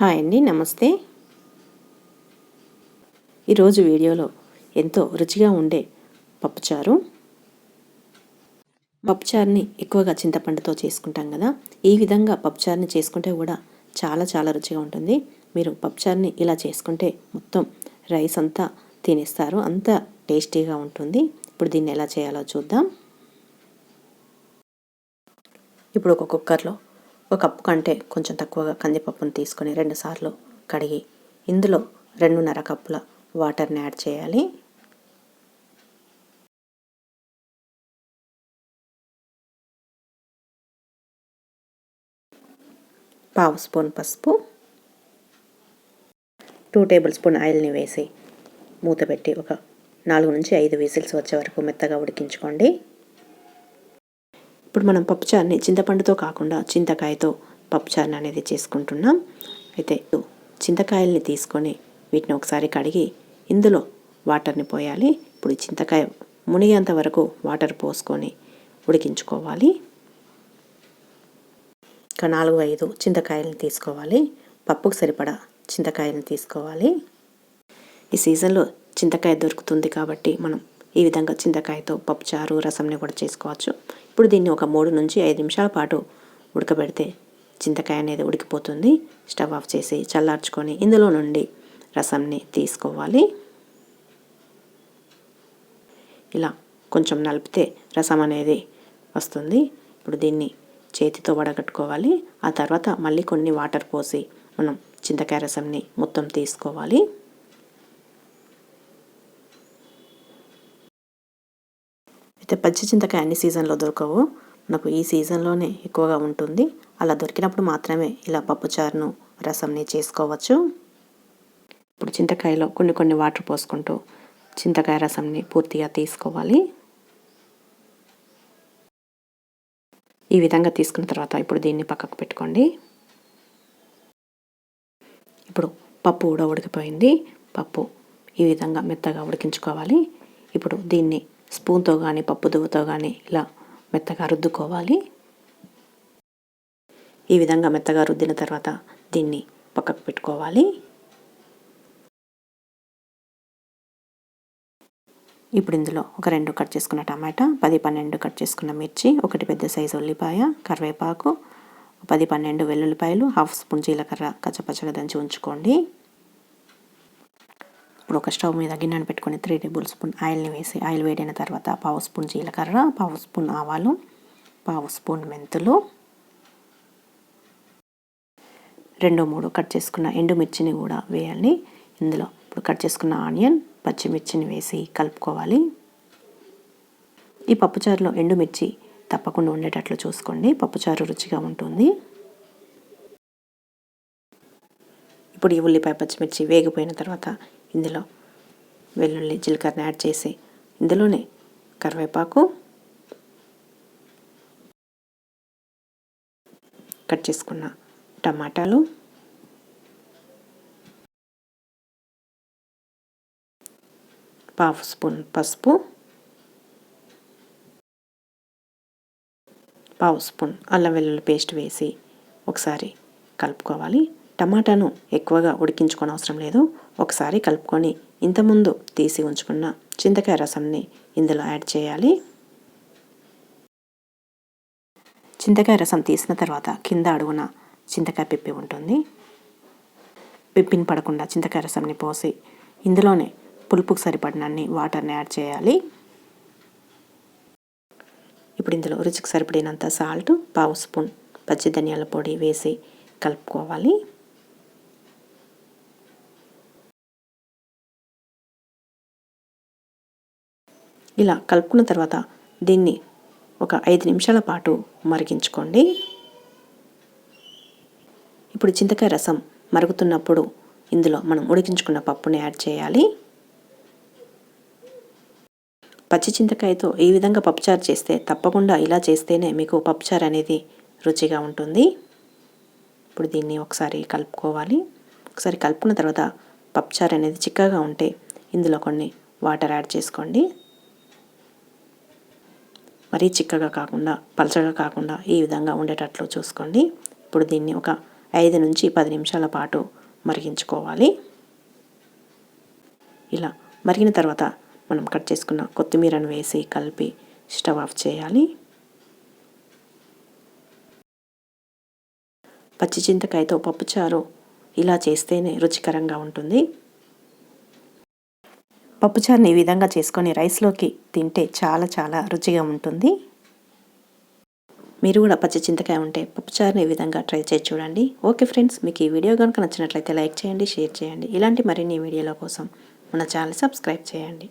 Hi అండి నమస్తే. ఈరోజు వీడియోలో ఎంతో రుచిగా ఉండే పప్పుచారు. పప్పుచారుని ఎక్కువగా చింతపండుతో చేసుకుంటాం కదా ఈ విధంగా పప్పుచారుని చేసుకుంటే కూడా చాలా చాలా రుచిగా ఉంటుంది. మీరు పప్పుచారుని ఇలా చేసుకుంటే మొత్తం రైస్ అంతా తినేస్తారు అంత టేస్టీగా ఉంటుంది. ఇప్పుడు దీన్ని ఎలా చేయాలో చూద్దాం. ఇప్పుడు ఒక కుక్కర్లో ఒక కప్పు కంటే కొంచెం తక్కువగా కందిపప్పును తీసుకొని రెండుసార్లు కడిగి ఇందులో రెండున్నర కప్పుల వాటర్ని యాడ్ చేయాలి. పావు స్పూన్ పసుపు టూ టేబుల్ స్పూన్ ఆయిల్ని వేసి మూత పెట్టి ఒక నాలుగు నుంచి ఐదు విజిల్స్ వచ్చే వరకు మెత్తగా ఉడికించుకోండి. ఇప్పుడు మనం పప్పుచారుని చింతపండుతో కాకుండా చింతకాయతో పప్పుచారుని అనేది చేసుకుంటున్నాం. అయితే చింతకాయల్ని తీసుకొని వీటిని ఒకసారి కడిగి ఇందులో వాటర్ని పోయాలి. ఇప్పుడు చింతకాయ మునిగేంత వరకు వాటర్ పోసుకొని ఉడికించుకోవాలి. ఒక నాలుగు ఐదు చింతకాయల్ని తీసుకోవాలి. పప్పుకు సరిపడా చింతకాయలను తీసుకోవాలి. ఈ సీజన్లో చింతకాయ దొరుకుతుంది కాబట్టి మనం ఈ విధంగా చింతకాయతో పప్పుచారు రసంని కూడా చేసుకోవచ్చు. ఇప్పుడు దీన్ని ఒక మూడు నుంచి ఐదు నిమిషాల పాటు ఉడకబెడితే చింతకాయ అనేది ఉడికిపోతుంది. స్టవ్ ఆఫ్ చేసి చల్లార్చుకొని ఇందులో నుండి రసంని తీసుకోవాలి. ఇలా కొంచెం నలిపితే రసం అనేది వస్తుంది. ఇప్పుడు దీన్ని చేతితో వడగట్టుకోవాలి. ఆ తర్వాత మళ్ళీ కొన్ని వాటర్ పోసి మనం చింతకాయ రసంని మొత్తం తీసుకోవాలి. అయితే పచ్చి చింతకాయ అన్ని సీజన్లో దొరకవు. మనకు ఈ సీజన్లోనే ఎక్కువగా ఉంటుంది. అలా దొరికినప్పుడు మాత్రమే ఇలా పప్పుచారును రసంని చేసుకోవచ్చు. ఇప్పుడు చింతకాయలో కొన్ని కొన్ని వాటర్ పోసుకుంటూ చింతకాయ రసంని పూర్తిగా తీసుకోవాలి. ఈ విధంగా తీసుకున్న తర్వాత ఇప్పుడు దీన్ని పక్కకు పెట్టుకోండి. ఇప్పుడు పప్పు కూడా ఉడికిపోయింది. పప్పు ఈ విధంగా మెత్తగా ఉడికించుకోవాలి. ఇప్పుడు దీన్ని స్పూన్తో కానీ పప్పుదువ్వతో కానీ ఇలా మెత్తగా రుద్దుకోవాలి. ఈ విధంగా మెత్తగా రుద్దిన తర్వాత దీన్ని పక్కకు పెట్టుకోవాలి. ఇప్పుడు ఇందులో ఒక రెండు కట్ చేసుకున్న టమాటా పది పన్నెండు కట్ చేసుకున్న మిర్చి ఒకటి పెద్ద సైజు ఉల్లిపాయ కరివేపాకు పది పన్నెండు వెల్లుల్లిపాయలు హాఫ్ స్పూన్ జీలకర్ర కచ్చపచ్చగా దంచి ఉంచుకోండి. ఇప్పుడు ఒక స్టవ్ మీద గిన్నెను పెట్టుకుని త్రీ టేబుల్ స్పూన్ ఆయిల్ని వేసి ఆయిల్ వేడిన తర్వాత పావు స్పూన్ జీలకర్ర పావు స్పూన్ ఆవాలు పావు స్పూన్ మెంతులు రెండు మూడు కట్ చేసుకున్న ఎండుమిర్చిని కూడా వేయాలి. ఇందులో ఇప్పుడు కట్ చేసుకున్న ఆనియన్ పచ్చిమిర్చిని వేసి కలుపుకోవాలి. ఈ పప్పుచారులో ఎండుమిర్చి తప్పకుండా ఉండేటట్లు చూసుకోండి. పప్పుచారు రుచిగా ఉంటుంది. ఇప్పుడు ఈ ఉల్లిపాయ పచ్చిమిర్చి వేగిపోయిన తర్వాత ఇందులో వెల్లుల్లి జీలకర్ర యాడ్ చేసి ఇందులోనే కరివేపాకు కట్ చేసుకున్న టమాటాలు పావు స్పూన్ పసుపు పావు స్పూన్ అల్లం వెల్లుల్లి పేస్ట్ వేసి ఒకసారి కలుపుకోవాలి. టమాటాను ఎక్కువగా ఉడికించుకోని అవసరం లేదు. ఒకసారి కలుపుకొని ఇంతకుముందు తీసి ఉంచుకున్న చింతకాయ రసంని ఇందులో యాడ్ చేయాలి. చింతకాయ రసం తీసిన తర్వాత కింద అడుగున చింతకాయ పిప్పి ఉంటుంది. పిప్పిని పడకుండా చింతకాయ రసంని పోసి ఇందులోనే పులుపుకు సరిపడినన్ని వాటర్ని యాడ్ చేయాలి. ఇప్పుడు ఇందులో రుచికి సరిపడినంత సాల్ట్ పావు స్పూన్ పచ్చి ధనియాల పొడి వేసి కలుపుకోవాలి. ఇలా కలుపుకున్న తర్వాత దీన్ని ఒక ఐదు నిమిషాల పాటు మరిగించుకోండి. ఇప్పుడు చింతకాయ రసం మరుగుతున్నప్పుడు ఇందులో మనం ఉడికించుకున్న పప్పుని యాడ్ చేయాలి. పచ్చి చింతకాయతో ఈ విధంగా పప్పుచారు చేస్తే తప్పకుండా ఇలా చేస్తేనే మీకు పప్పుచారు అనేది రుచిగా ఉంటుంది. ఇప్పుడు దీన్ని ఒకసారి కలుపుకోవాలి. ఒకసారి కలుపుకున్న తర్వాత పప్పుచారు అనేది చిక్కగా ఉంటే ఇందులో కొన్ని వాటర్ యాడ్ చేసుకోండి. మరీ చిక్కగా కాకుండా పలచగా కాకుండా ఈ విధంగా ఉండేటట్లు చూసుకోండి. ఇప్పుడు దీన్ని ఒక ఐదు నుంచి పది నిమిషాల పాటు మరిగించుకోవాలి. ఇలా మరిగిన తర్వాత మనం కట్ చేసుకున్న కొత్తిమీరను వేసి కలిపి స్టవ్ ఆఫ్ చేయాలి. పచ్చి చింతకాయతో పప్పుచారు ఇలా చేస్తేనే రుచికరంగా ఉంటుంది. పప్పుచారుని ఈ విధంగా చేసుకొని రైస్లోకి తింటే చాలా చాలా రుచిగా ఉంటుంది. మీరు కూడా పచ్చి చింతకాయ ఉంటే పప్పుచారుని ఈ విధంగా ట్రై చేసి చూడండి. ఓకే ఫ్రెండ్స్ మీకు ఈ వీడియో కనుక నచ్చినట్లయితే లైక్ చేయండి షేర్ చేయండి. ఇలాంటి మరిన్ని వీడియోల కోసం మన ఛానల్ సబ్స్క్రైబ్ చేయండి.